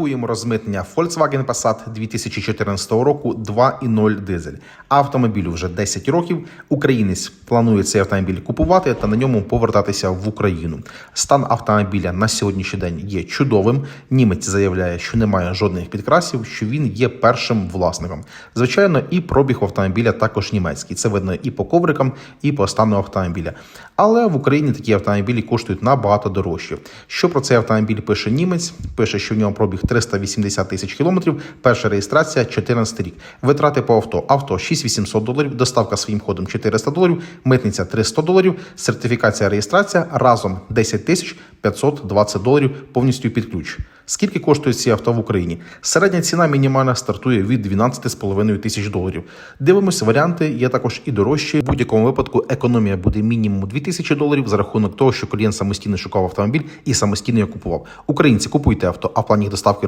Рахуємо розмитнення Volkswagen Passat 2014 року 2.0 дизель. Автомобілю вже 10 років. Українець планує цей автомобіль купувати та на ньому повертатися в Україну. Стан автомобіля на сьогоднішній день є чудовим. Німець заявляє, що немає жодних підкрасів, що він є першим власником. Звичайно, і пробіг автомобіля також німецький. Це видно і по коврикам, і по стану автомобіля. Але в Україні такі автомобілі коштують набагато дорожче. Що про цей автомобіль пише німець? Пише, що в нього пробіг 380 тисяч кілометрів. Перша реєстрація 14 рік. Витрати по авто. Авто 6800 доларів, доставка своїм ходом 400 доларів, митниця 300 доларів, сертифікація реєстрація разом 10 тисяч 520 доларів повністю під ключ. Скільки коштує ці авто в Україні? Середня ціна мінімальна стартує від 12,5 тисяч доларів. Дивимося варіанти, є також і дорожчі. В будь-якому випадку економія буде мінімум 2 тисячі доларів за рахунок того, що клієнт самостійно шукав автомобіль і самостійно його купував. Українці купуйте авто, а в плані доставки